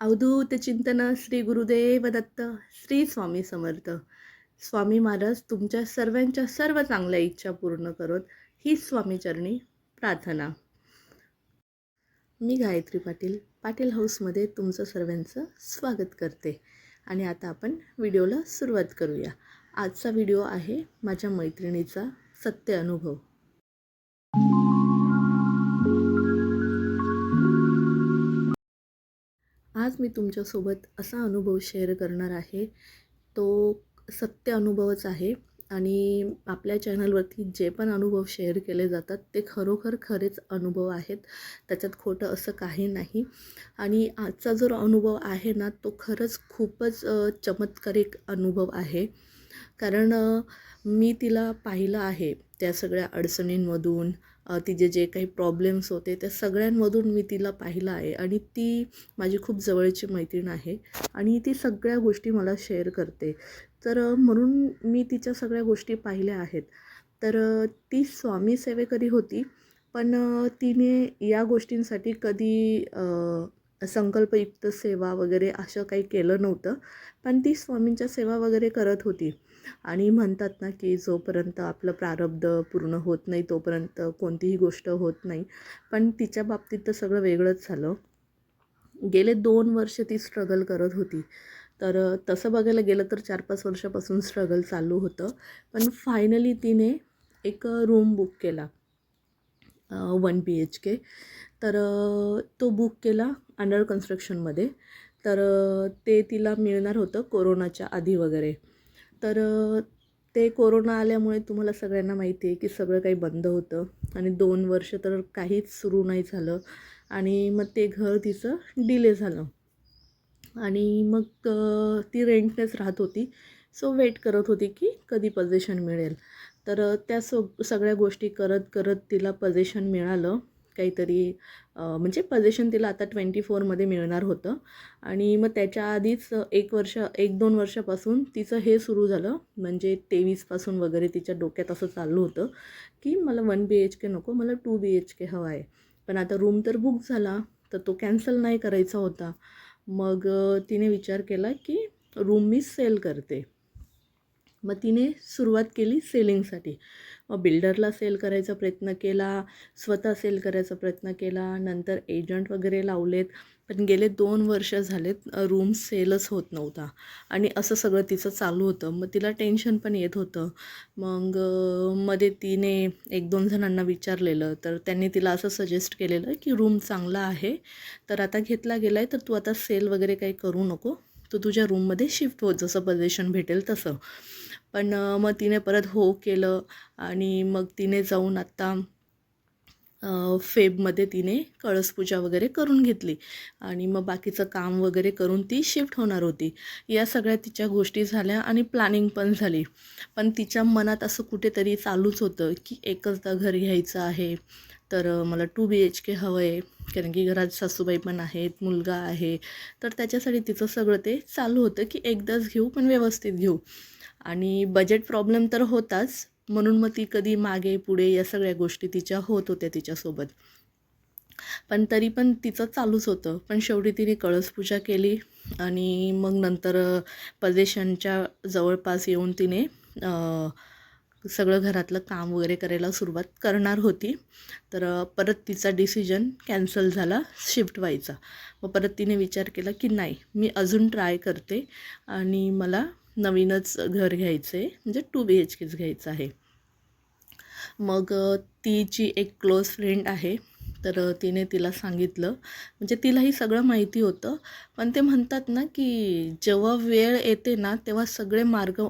अवधूत चिंतन श्री गुरुदेव दत्त श्री स्वामी समर्थ. स्वामी महाराज तुमच्या सर्वांच्या सर्व चांगल्या इच्छा पूर्ण करत. ही स्वामीचरणी प्रार्थना. मी गायत्री पाटील पाटील हाऊसमध्ये तुमचं सर्वांचं स्वागत करते. आणि आता आपण व्हिडिओला सुरुवात करूया. आजचा व्हिडिओ आहे माझ्या मैत्रिणीचा सत्य अनुभव. आज मी तुमच्यासोबत असा अनुभव शेअर करणार आहे. तो सत्य अनुभवच आहे आणि आपल्या चॅनलवरती जे पण अनुभव शेअर केले जातात ते खरोखर खरेच अनुभव आहेत. त्याच्यात खोटं असं काही नाही. आणि आजचा जो अनुभव आहे ना तो खरंच खूपच चमत्कारिक अनुभव आहे. कारण मी तिला पाहिलं आहे त्या सगळ्या अडचणींमधून तिचे जे काही प्रॉब्लेम्स होते त्या सगळ्यांमधून मी तिला पाहिलं आहे आणि ती माझी खूप जवळची मैत्रीण आहे आणि ती सगळ्या गोष्टी मला शेअर करते. तर म्हणून मी तिच्या सगळ्या गोष्टी पाहिल्या आहेत. तर ती स्वामी सेवेकरी होती पण तिने या गोष्टींसाठी कधी संकल्पयुक्त सेवा वगैरे असं काही केलं नव्हतं पण ती स्वामींच्या सेवा वगैरे करत होती. आणि म्हणतात ना की जोपर्यंत आपलं प्रारब्ध पूर्ण होत नाही तोपर्यंत कोणतीही गोष्ट होत नाही. पण तिच्या बाबतीत तर सगळं वेगळंच झालं. गेले दोन वर्ष ती स्ट्रगल करत होती. तर तसं बघायला गेलं तर चार पाच वर्षापासून स्ट्रगल चालू होतं. पण फायनली तिने एक रूम बुक केला वन बी एच के तर तो बुक केला अंडर कन्स्ट्रक्शनमध्ये तर ते तिला मिळणार होतं कोरोनाच्या आधी वगैरे. तर ते कोरोना आल्यामुळे तुम्हाला सगळ्यांना माहिती आहे की सगळं काही बंद होतं आणि दोन वर्ष तर काहीच सुरू नाही झालं आणि मग ते घर तिचं डिले झालं. आणि मग ती रेंटनेच राहत होती. सो वेट करत होती की कधी पजेशन मिळेल. तर त्या सग सगळ्या गोष्टी करत करत तिला पजेशन मिळालं. काहीतरी म्हणजे पोझिशन तिला आता ट्वेंटी फोरमध्ये मिळणार होतं. आणि मग त्याच्या आधीच एक वर्ष एक दोन वर्षापासून तिचं हे सुरू झालं. म्हणजे तेवीसपासून वगैरे तिच्या डोक्यात असं चालू होतं की मला वन बी एच के नको मला टू बी एच के हवा आहे. पण आता रूम तर बुक झाला तर तो कॅन्सल नाही करायचा होता. मग तिने विचार केला की रूम मी सेल करते. मग तिने सुरुवात केली सेलिंगसाठी. मग बिल्डरला सेल करायचा प्रयत्न केला स्वतः सेल करायचा प्रयत्न केला नंतर एजंट वगैरे लावलेत. पण गेले दोन वर्ष झालेत रूम सेलच होत नव्हता. आणि असं सगळं तिचं चालू होतं. मग तिला टेन्शन पण येत होतं. मग मध्ये तिने एक दोन जणांना विचारलेलं. तर त्यांनी तिला असं सजेस्ट केलेलं की रूम चांगला आहे तर आता घेतला गेला आहे तर तू आता सेल वगैरे काही करू नको. तू तुझ्या रूममध्ये शिफ्ट होत जसं पोझिशन भेटेल तसं. पण मग तिने परत हो केलं आणि मग तिने जाऊन आत्ता फेबमध्ये तिने कळसपूजा वगैरे करून घेतली. आणि मग बाकीचं काम वगैरे करून ती शिफ्ट होणार होती. या सगळ्या तिच्या गोष्टी झाल्या आणि प्लॅनिंग पण झाली. पण तिच्या मनात असं कुठेतरी चालूच होतं की एकचदा घर घ्यायचं आहे तर मला टू बी एच के हवं आहे. कारण की घरात सासूबाई पण आहेत मुलगा आहे. तर त्याच्यासाठी तिचं सगळं ते चालू होतं की एकदाच घेऊ पण व्यवस्थित घेऊ. आणि बजेट प्रॉब्लेम तर होताच. म्हणून मग ती कधी मागे पुढे या सगळ्या गोष्टी तिच्या होत होत्या तिच्यासोबत. पण तरी पण तिचं चालूच होतं. पण शेवटी तिने कळसपूजा केली आणि मग नंतर पजेशनच्या जवळपास येऊन तिने सगळं घरातलं काम वगैरे करायला सुरुवात करणार होती. तर परत तिचा डिसिजन कॅन्सल झाला शिफ्ट व्हायचा. मग परत तिने विचार केला की नाही मी अजून ट्राय करते आणि मला नवीनच घर घ्यायचं आहे म्हणजे टू बी एच केच घ्यायचं आहे. मग ती तिची एक क्लोज फ्रेंड आहे. तर तिने तिला सांगितलं म्हणजे तिलाही सगळं माहिती होतं. पण ते म्हणतात ना की जेव्हा वेळ येते ना तेव्हा सगळे मार्ग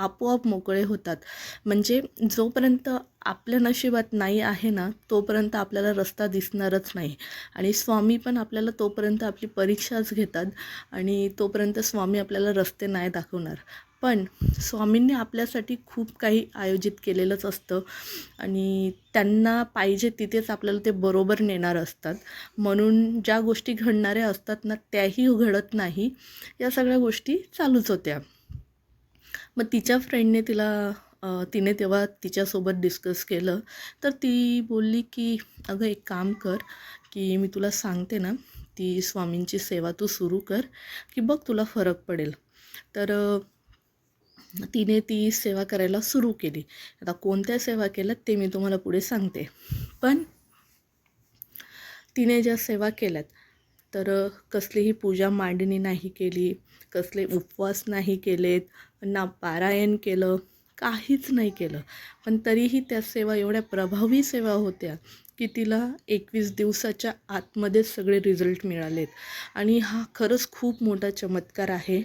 आपोआप मोकळे होतात. म्हणजे जोपर्यंत आपल्या नशिबात नाही आहे ना तोपर्यंत आपल्याला रस्ता दिसणारच नाही. आणि स्वामी पण आपल्याला तोपर्यंत आपली परीक्षाच घेतात आणि तोपर्यंत स्वामी आपल्याला रस्ते नाही दाखवणार. पण स्वामींनी आपल्यासाठी खूप काही आयोजित केलेलंच असतं आणि त्यांना पाहिजे तिथेच आपल्याला ते बरोबर नेणार असतात. म्हणून ज्या गोष्टी घडणाऱ्या असतात ना त्याही घडत नाही. या सगळ्या गोष्टी चालूच होत्या. मग तिच्या फ्रेंडने तिला तिने तेव्हा तिच्यासोबत डिस्कस केलं. तर ती बोलली की अगं एक काम कर की मी तुला सांगते ना ती स्वामींची सेवा तू सुरू कर की बघ तुला फरक पडेल. तर तिने ती सेवा करायला सुरू केली. आता कोणत्या सेवा केल्या ते मी तुम्हाला पुढे सांगते. पण तिने ज्या सेवा केल्यात तर कसलीही पूजा मांडणी नाही केली कसले उपवास नाही केलेत ना पारायण केलं काहीच नाही केलं. पण तरीही त्या सेवा एवढ्या प्रभावी सेवा होत्या की तिला एकवीस दिवसाच्या आतमध्येच सगळे रिझल्ट मिळालेत. आणि हा खरंच खूप मोठा चमत्कार आहे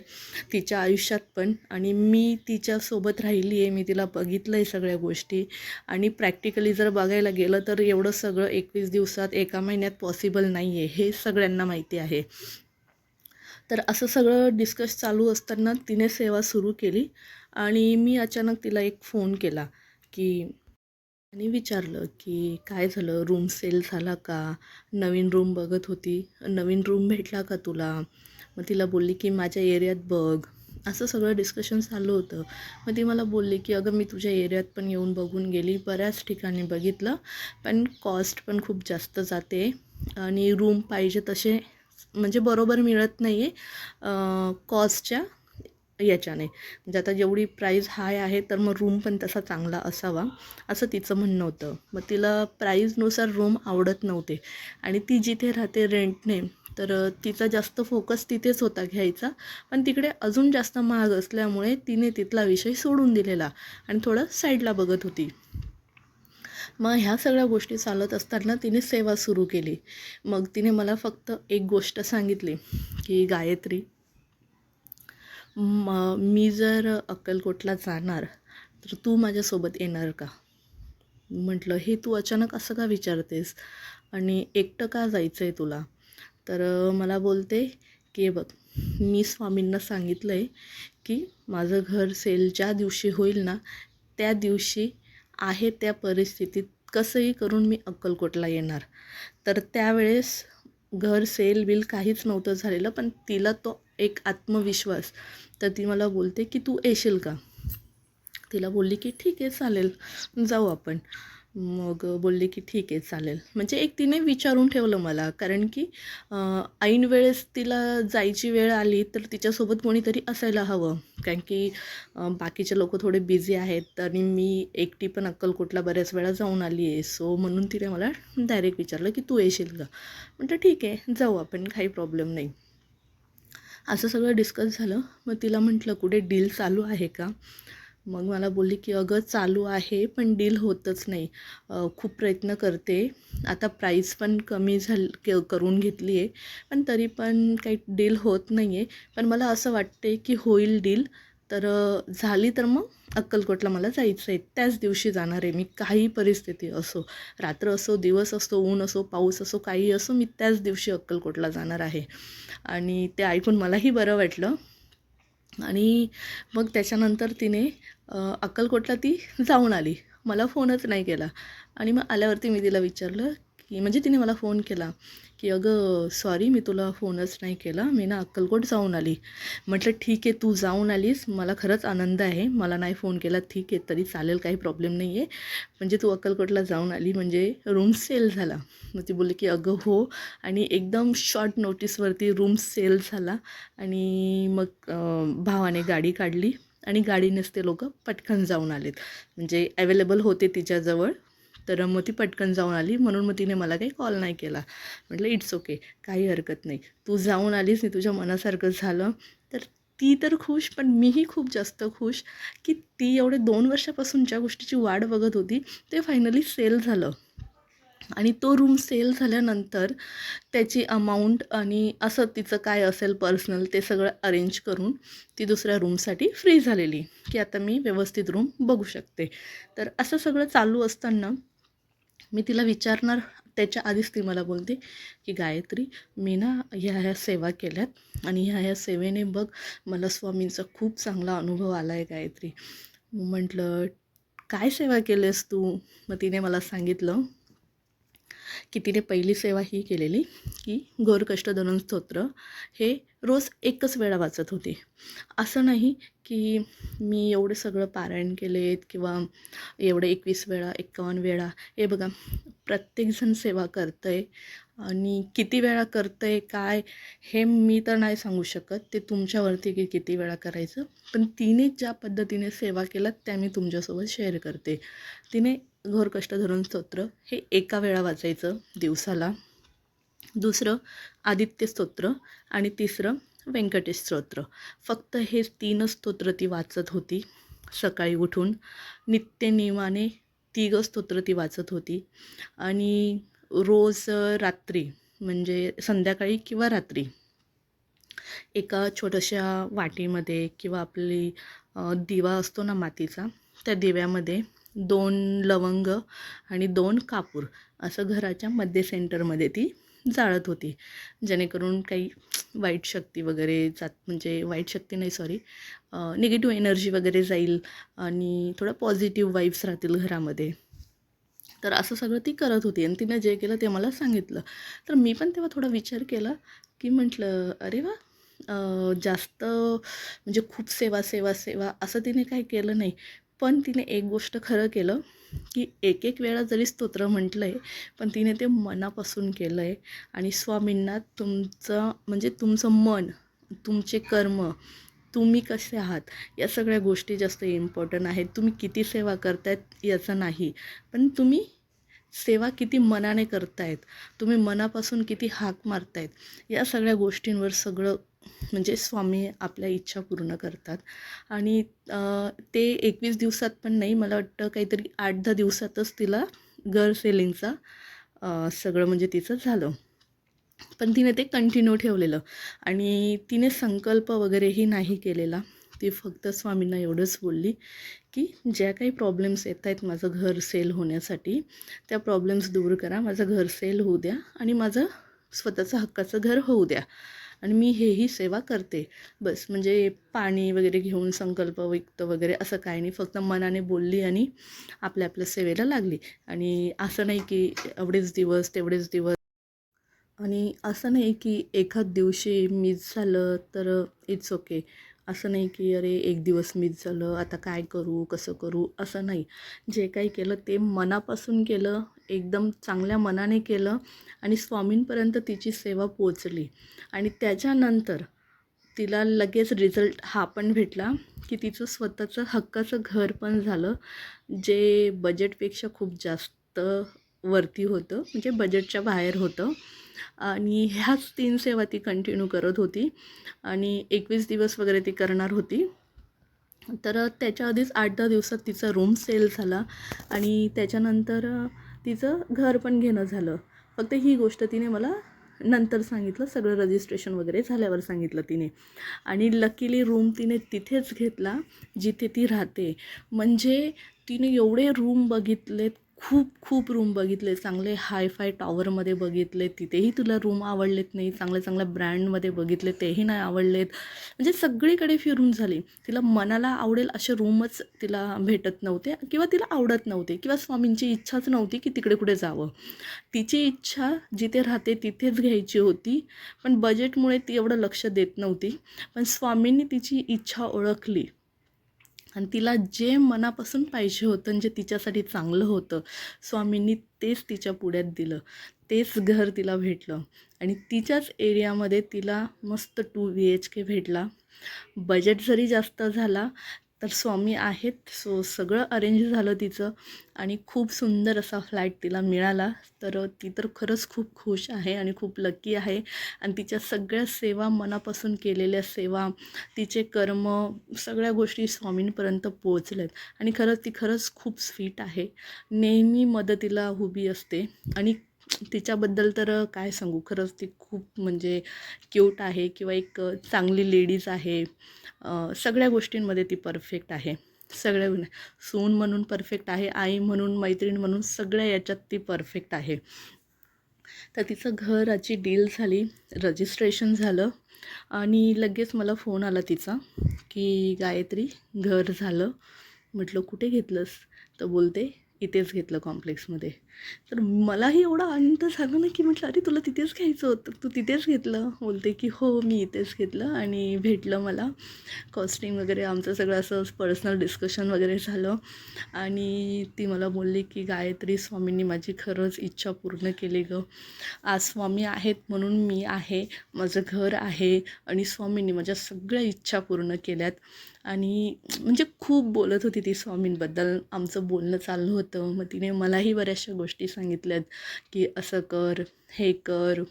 तिच्या आयुष्यात पण. आणि मी तिच्यासोबत राहिली आहे मी तिला बघितलं आहे सगळ्या गोष्टी. आणि प्रॅक्टिकली जर बघायला गेलं तर एवढं सगळं एकवीस दिवसात एका महिन्यात पॉसिबल नाही आहे हे सगळ्यांना माहिती आहे. तर असं सगळं डिस्कस चालू असताना तिने सेवा सुरू केली आणि मी अचानक तिला एक फोन केला की आणि विचारलं की काय झालं? रूम सेल झाला का? नवीन रूम बघत होती. नवीन रूम भेटला का तुला? मग तिला बोलली की माझ्या एरियात बघ. असं सगळं डिस्कशन चालू होतं. मग ती मला बोलली की अगं मी तुझ्या एरियात पण येऊन बघून गेली. बऱ्याच ठिकाणी बघितलं पण कॉस्ट पण खूप जास्त जाते आणि रूम पाहिजे तसे म्हणजे बरोबर मिळत नाही आहे कॉस्टच्या याच्याने. म्हणजे आता जेवढी प्राईज हाय आहे तर मग रूम पण तसा चांगला असावा असं तिचं म्हणणं होतं. मग तिला प्राईजनुसार रूम आवडत नव्हते. आणि ती जिथे राहते रेंटने तर तिचा जास्त फोकस तिथेच होता घ्यायचा. पण तिकडे अजून जास्त महाग असल्यामुळे तिने तिथला विषय सोडून दिलेला. आणि थोडं साईडला बघत होती. मग ह्या सगळ्या गोष्टी चालत असताना तिने सेवा सुरू केली. मग तिने मला फक्त एक गोष्ट सांगितली की गायत्री म मी जर अक्कलकोटला जाणार तर तू माझ्यासोबत येणार का? म्हटलं हे तू अचानक असं का विचारतेस? आणि एकटं का जायचं आहे तुला? तर मला बोलते की बघ मी स्वामींना सांगितलं आहे की माझं घर सेल ज्या दिवशी होईल ना त्या दिवशी आहे त्या परिस्थितीत कसंही करून मी अक्कलकोटला येणार. तर त्यावेळेस घर सेल बिल काहीच नव्हतं झालेलं पण तिला तो एक आत्मविश्वास. तर ती मला बोलते की तू येशील का? तिला बोलली की ठीक आहे चालेल. जाऊ आपण. मग बोलले की ठीक आहे चालेल. म्हणजे एक तिने विचारून ठेवलं मला कारण की ऐनवेळेस ऐन वेळेस तिला जायची वेळ आली तर तिच्यासोबत कोणीतरी असायला हवं. कारण की बाकीचे लोक थोडे बिझी आहेत आणि मी एकटी पण अक्कलकोटला बऱ्याच वेळा जाऊन आली आहे. सो म्हणून तिने मला डायरेक्ट विचारलं की तू येशील का? म्हटलं ठीक आहे जाऊ आपण काही प्रॉब्लेम नाही. असं सगळं डिस्कस झालं. मग तिला म्हटलं कुठे डील चालू आहे का? मग मला बोलली की अगं चालू आहे पण डील होतच नाही. खूप प्रयत्न करते. आता प्राईस पण कमी झाल क करून घेतली आहे पण तरी पण काही डील होत नाही आहे पण मला असं वाटते की होईल डील तर झाली तर मग अक्कलकोटला मला जायचं आहे त्याच दिवशी जाणार आहे मी. काही परिस्थिती असो रात्र असो दिवस असो ऊन असो पाऊस असो काही असो मी त्याच दिवशी अक्कलकोटला जाणार आहे. आणि ते ऐकून मलाही बरं वाटलं. आणि मग त्याच्यानंतर तिने अक्कलकोटला ती जाऊन आली. मला फोनच नाही केला. आणि मग आल्यावरती मी तिला विचारलं की म्हणजे तिने मला फोन केला की अगं सॉरी मी तुला फोनच नाही केला. मी ना अक्कलकोट जाऊन आली. म्हटलं ठीक आहे तू जाऊन आलीस. मला खरंच आनंद आहे. मला नाही फोन केला. ठीक आहे तरी चालेल काही प्रॉब्लेम नाही आहे म्हणजे तू अक्कलकोटला जाऊन आली म्हणजे रूम सेल झाला. मग ती बोलली की अगं हो. आणि एकदम शॉर्ट नोटीसवरती रूम सेल झाला. आणि मग भावाने गाडी काढली. आणि गाडीनेच ते लोक पटकन जाऊन आलेत. म्हणजे अवेलेबल होते तिच्याजवळ तर मग ती पटकन जाऊन आली. म्हणून मग तिने मला काही कॉल नाही केला. म्हटलं इट्स ओके काही हरकत नाही. तू जाऊन आलीस नाही तुझ्या मनासारखं झालं. तर ती तर खुश पण मीही खूप जास्त खुश की ती एवढे दोन वर्षापासून ज्या गोष्टीची वाढ बघत होती. ते फायनली सेल झालं. आणि तो रूम सेल झाल्यानंतर त्याची अमाऊंट आणि असं तिचं काय असेल पर्सनल ते सगळं अरेंज करून ती दुसऱ्या रूमसाठी फ्री झालेली की आता मी व्यवस्थित रूम बघू शकते. तर असं सगळं चालू असताना मी तिला विचारणार त्याच्या आधीच ती मला बोलते की गायत्री मी ना ह्या ह्या सेवा केल्यात आणि ह्या ह्या सेवेने बघ मला स्वामींचा खूप चांगला अनुभव आला आहे गायत्री म्हटलं काय सेवा केलीस तू? मग तिने मला सांगितलं की तिने पहिली सेवा ही केलेली की घोर कष्टधरण स्तोत्र हे रोज एकच वेळा वाचत होती. असं नाही की मी एवढं सगळं पारायण केलेत किंवा एवढं एकवीस वेळा एक्कावन्न वेळा. हे बघा प्रत्येकजण सेवा करतं आहे आणि किती वेळा करतं आहे काय हे मी तर नाही सांगू शकत. ते तुमच्यावरती की किती वेळा करायचं. पण तिने ज्या पद्धतीने सेवा केला त्या मी तुमच्यासोबत शेअर करते. तिने घोर कष्ट धरून स्तोत्र हे एका वेळा वाचायचं दिवसाला. दुसरं आदित्य स्तोत्र आणि तिसरं व्यंकटेश स्तोत्र. फक्त हे तीनच स्तोत्र ती वाचत होती सकाळी उठून. नित्यनियमाने तिघं स्तोत्र ती वाचत होती. आणि रोज रात्री म्हणजे संध्याकाळी किंवा रात्री एका छोट्याशा वाटीमध्ये किंवा आपली दिवा असतो ना मातीचा त्या दिव्यामध्ये दोन लवंग आणि दोन कापूर असं घराच्या मध्य सेंटरमध्ये ती जाळत होती. जेणेकरून काही वाईट शक्ती वगैरे जात म्हणजे वाईट शक्ती नाही सॉरी निगेटिव्ह एनर्जी वगैरे जाईल आणि थोडं पॉझिटिव्ह वाईब्स राहतील घरामध्ये. तर असं सगळं ती करत होती आणि तिनं जे केलं ते मला सांगितलं. तर मी पण तेव्हा थोडा विचार केला की म्हटलं अरे वा! जास्त म्हणजे खूप सेवा सेवा सेवा असं तिने काही केलं नाही. पण तिने एक गोष्ट खरं केलं की एक एक वेळा जरी स्तोत्र म्हटलं आहे पण तिने ते मनापासून केलं आहे आणि स्वामींना तुमचं म्हणजे तुमचं मन तुमचे कर्म तुम्ही कसे आहात या सगळ्या गोष्टी जास्त इम्पॉर्टंट आहेत. तुम्ही किती सेवा करतायत याचं नाही. पण तुम्ही सेवा किती मनाने करतायत तुम्ही मनापासून किती हाक मारतायत या सगळ्या गोष्टींवर सगळं म्हणजे स्वामी आपल्या इच्छा पूर्ण करतात. आणि ते एकवीस दिवसात पण नाही मला वाटतं काहीतरी आठ दहा दिवसातच तिला घर सेलिंगचा सगळं म्हणजे तिचं झालं. पण तिने ते कंटिन्यू ठेवलेलं. आणि तिने संकल्प वगैरेही नाही केलेला. ती फक्त स्वामींना एवढंच बोलली की ज्या काही प्रॉब्लेम्स येत आहेत माझं घर सेल होण्यासाठी त्या प्रॉब्लेम्स दूर करा. माझं घर सेल होऊ द्या आणि माझं स्वतःचं हक्काचं घर होऊ द्या. आणि मी हेही सेवा करते. बस म्हणजे पाणी वगैरे घेऊन संकल्प विकत वगैरे असं काही नाही. फक्त मनाने बोलली आणि आपल्या आपल्या सेवेला लागली. आणि असं नाही की एवढेच दिवस तेवढेच दिवस. आणि असं नाही की एखाद दिवशी मिस झालं तर इट्स ओके असं नाही की अरे एक दिवस मिस झालं आता काय करू कसं करू असं नाही. जे काही केलं ते मनापासून केलं एकदम चांगल्या मनाने केलं आणि स्वामींपर्यंत तिची सेवा पोचली आणि त्याच्यानंतर तिला लगेच रिझल्ट हा पण भेटला की तिचं स्वतःचं हक्काचं घर पण झालं जे बजेटपेक्षा खूप जास्त वरती होतं म्हणजे बजेटच्या बाहेर होतं. आणि ह्याच तीन सेवा ती कंटिन्यू करत होती. आणि एकवीस दिवस वगैरे ती करणार होती. तर त्याच्या आधीच आठ दहा दिवसात तिचा रूम सेल झाला. आणि त्याच्यानंतर तिचं घर पण घेणं झालं. फक्त ही गोष्ट तिने मला नंतर सांगितलं. सगळं रजिस्ट्रेशन वगैरे झाल्यावर सांगितलं तिने. आणि लकीली रूम तिने तिथेच घेतला जिथे ती राहते. म्हणजे तिने एवढे रूम बघितलेत खूप खूप रूम बघितले. चांगले हायफाय टॉवरमध्ये बघितले. तिथेही तुला रूम आवडलेत नाही. चांगल्या चांगल्या ब्रँडमध्ये बघितले. तेही नाही आवडलेत. म्हणजे सगळीकडे फिरून झाली. तिला मनाला आवडेल असे रूमच तिला भेटत नव्हते किंवा तिला आवडत नव्हते किंवा स्वामींची इच्छाच नव्हती की तिकडे कुठे जावं. तिची इच्छा जिथे राहते तिथेच घ्यायची होती. पण बजेटमुळे ती एवढं लक्ष देत नव्हती. पण स्वामींनी तिची इच्छा ओळखली. आणि तिला जे मनापासून पाहिजे होतं आणि जे तिच्यासाठी चांगलं होतं स्वामींनी तेच तिच्या पुढ्यात दिलं. तेच घर तिला भेटलं. आणि तिच्याच एरियामध्ये तिला मस्त टू बी एच के भेटला. बजेट जरी जास्त झाला तर स्वामी आहेत. सो सगळं अरेंज झालं तिचं आणि खूप सुंदर असा फ्लॅट तिला मिळाला. तर ती तर खरंच खूप खुश आहे आणि खूप लकी आहे. आणि तिच्या सगळ्या सेवा मनापासून केलेल्या सेवा तिचे कर्म सगळ्या गोष्टी स्वामींपर्यंत पोहोचल्यात. आणि खरंच ती खरंच खूप स्वीट आहे. नेहमी मदतीला उभी असते. आणि तिच्याबद्दल तर काय सांगू? खरंच ती खूप म्हणजे क्यूट आहे किंवा एक चांगली लेडीज आहे. सगळ्या गोष्टींमध्ये ती परफेक्ट आहे. सगळ्या सून म्हणून परफेक्ट आहे आई म्हणून मैत्रीण म्हणून सगळ्या याच्यात ती परफेक्ट आहे. तर तिचं घराची डील झाली रजिस्ट्रेशन झालं आणि लगेच मला फोन आला तिचा की गायत्री घर झालं. म्हटलं कुठे घेतलंस? तर बोलते इथेच घेतलं कॉम्प्लेक्समध्ये तर मलाही एवढा आनंद झाला ना की म्हटलं अरे तुला तिथेच घ्यायचं होतं. तू तिथेच घेतलं बोलते की हो मी इथेच घेतलं. आणि भेटलं मला. कॉस्टिंग वगैरे आमचं सगळं असं पर्सनल डिस्कशन वगैरे झालं. आणि ती मला बोलली की गायत्री स्वामींनी माझी खरंच इच्छा पूर्ण केली गं. आज स्वामी आहेत म्हणून मी आहे माझं घर आहे आणि स्वामींनी माझ्या सगळ्या इच्छा पूर्ण केल्यात. आणि म्हणजे खूप बोलत होती ती स्वामींबद्दल. आमचं बोलणं चाललं होतं. मग तिने मलाही बऱ्याचशा गोष्टी सांगितल्यात की असं कर हे कर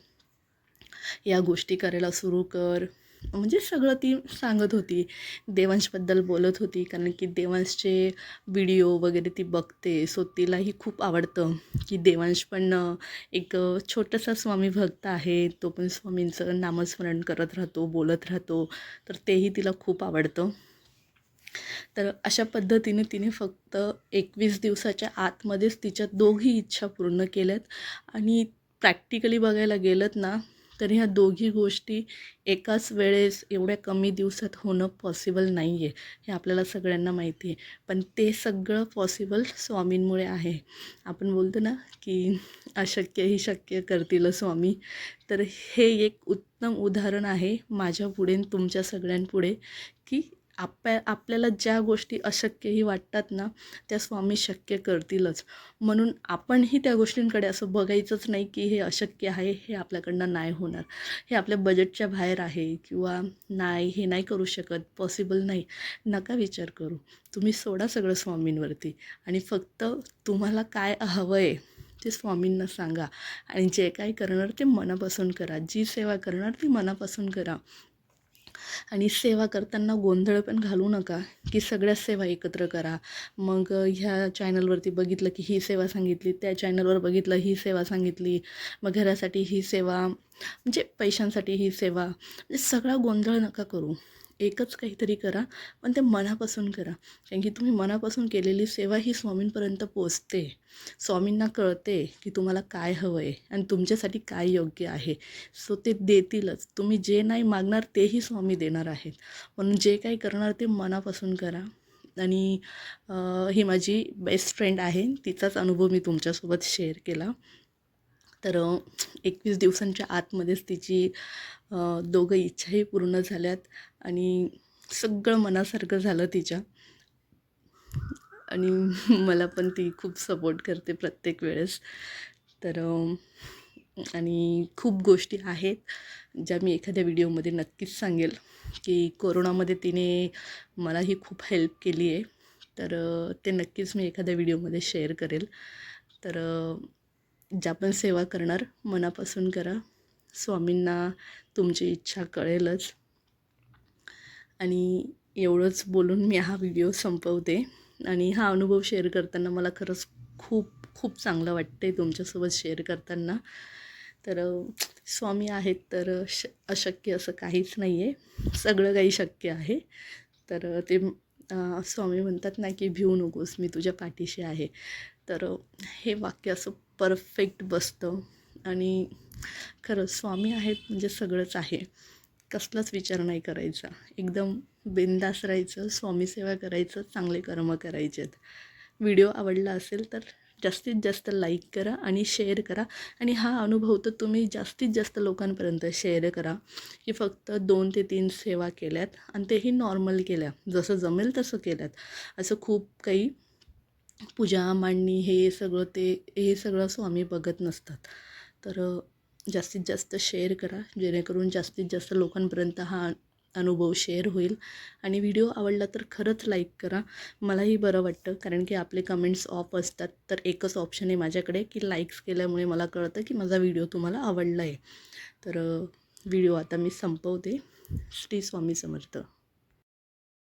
या गोष्टी करायला सुरू कर. म्हणजे सगळं ती सांगत होती. देवांशबद्दल बोलत होती कारण की देवांशचे व्हिडिओ वगैरे ती बघते. सो तिलाही खूप आवडतं की देवांश पण एक छोटासा स्वामी भक्त आहे. तो पण स्वामींचं नामस्मरण करत राहतो बोलत राहतो. तर तेही तिला खूप आवडतं. तर अशा पद्धतीने तिने फक्त एकवीस दिवसाच्या आतमध्येच तिच्या दोघी इच्छा पूर्ण केल्यात. आणि प्रॅक्टिकली बघायला गेलत ना तर ह्या दोघी गोष्टी एकाच वेळेस एवढ्या कमी दिवसात होणं पॉसिबल नाही आहे हे आपल्याला सगळ्यांना माहिती आहे. पण ते सगळं पॉसिबल स्वामींमुळे आहे. आपण बोलतो ना की अशक्य ही शक्य करतील स्वामी. तर हे एक उत्तम उदाहरण आहे माझ्या पुढे तुमच्या सगळ्यांपुढे की आपल्या आपल्याला ज्या गोष्टी अशक्यही वाटतात ना त्या स्वामी शक्य करतीलच. म्हणून आपणही त्या गोष्टींकडे असं बघायचंच नाही की हे अशक्य आहे हे आपल्याकडनं नाही होणार. हे आपल्या बजेटच्या बाहेर आहे किंवा नाही हे नाही करू शकत पॉसिबल नाही. नका विचार करू. तुम्ही सोडा सगळं स्वामींवरती. आणि फक्त तुम्हाला काय हवं आहे ते स्वामींना सांगा. आणि जे काही करणार ते मनापासून करा. जी सेवा करणार ती मनापासून करा. आणि सेवा करताना गोंधळ पण घालू नका की सगळ्या सेवा एकत्र करा. मग ह्या चॅनलवरती बघितलं की ही सेवा सांगितली त्या चॅनलवर बघितलं ही सेवा सांगितली. मग घरासाठी ही सेवा म्हणजे पैशांसाठी ही सेवा म्हणजे सगळा गोंधळ नका करू. एकच काहीतरी करा पण ते मनापासून करा. कारण की तुम्ही मनापासून केलेली सेवा ही स्वामींपर्यंत पोचते स्वामींना कळते की तुम्हाला काय हवं आहे आणि तुमच्यासाठी काय योग्य आहे. सो ते देतीलच. तुम्ही जे नाही मागणार तेही स्वामी देणार आहेत. म्हणून जे काही करणार ते मनापासून करा. आणि ही माझी बेस्ट फ्रेंड आहे. तिचाच अनुभव मी तुमच्यासोबत शेअर केला. तर एकवीस दिवसांच्या आतमध्येच तिची दोघं इच्छाही पूर्ण झाल्यात आणि सगळं मनासारखं झालं तिच्या. आणि मला पण ती खूप सपोर्ट करते प्रत्येक वेळेस. तर आणि खूप गोष्टी आहेत ज्या मी एखाद्या व्हिडिओमध्ये नक्कीच सांगेल की कोरोनामध्ये तिने मलाही खूप हेल्प केली आहे तर ते नक्कीच मी एखाद्या व्हिडिओमध्ये शेअर करेल. तर ज्या पण सेवा करणार मनापासून करा. स्वामींना तुमची इच्छा कळेलच. आणि एवढंच बोलून मी हा व्हिडिओ संपवते. आणि हा अनुभव शेअर करताना मला खरंच खूप खूप चांगलं वाटते तुमच्यासोबत शेअर करताना. तर स्वामी आहेत तर श अशक्य असं काहीच नाही आहे सगळं काही शक्य आहे. तर ते स्वामी म्हणतात ना की भिवू नकोस मी तुझ्या पाठीशी आहे. तर हे वाक्य असं परफेक्ट बसतं. आणि खरंच स्वामी आहेत म्हणजे सगळंच आहे. कसलाच विचार नाही करायचा. एकदम बिंदास राहायचं स्वामी सेवा करायचं चांगले कर्म करायचे आहेत व्हिडिओ आवडला असेल तर जास्तीत जास्त लाईक करा आणि शेअर करा. आणि हा अनुभव तर तुम्ही जास्तीत जास्त लोकांपर्यंत शेअर करा. की फक्त दोन ते तीन सेवा केल्यात आणि तेही नॉर्मल केल्या. जसं जमेल तसं केल्यात. असं खूप काही पूजा मांडणी हे सगळं ते हे सगळं स्वामी बघत नसतात. तर जास्तीत जास्त शेअर करा. जेणेकरून जास्तीत जास्त लोकांपर्यंत हा अनुभव शेअर होईल. आणि व्हिडिओ आवडला तर खरंच लाईक करा. मलाही बरं वाटतं. कारण की आपले कमेंट्स ऑफ असतात. तर एकच ऑप्शन आहे माझ्याकडे की लाईक्स केल्यामुळे मला कळतं की माझा व्हिडिओ तुम्हाला आवडला आहे तर व्हिडिओ आता मी संपवते. श्री स्वामी समर्थ.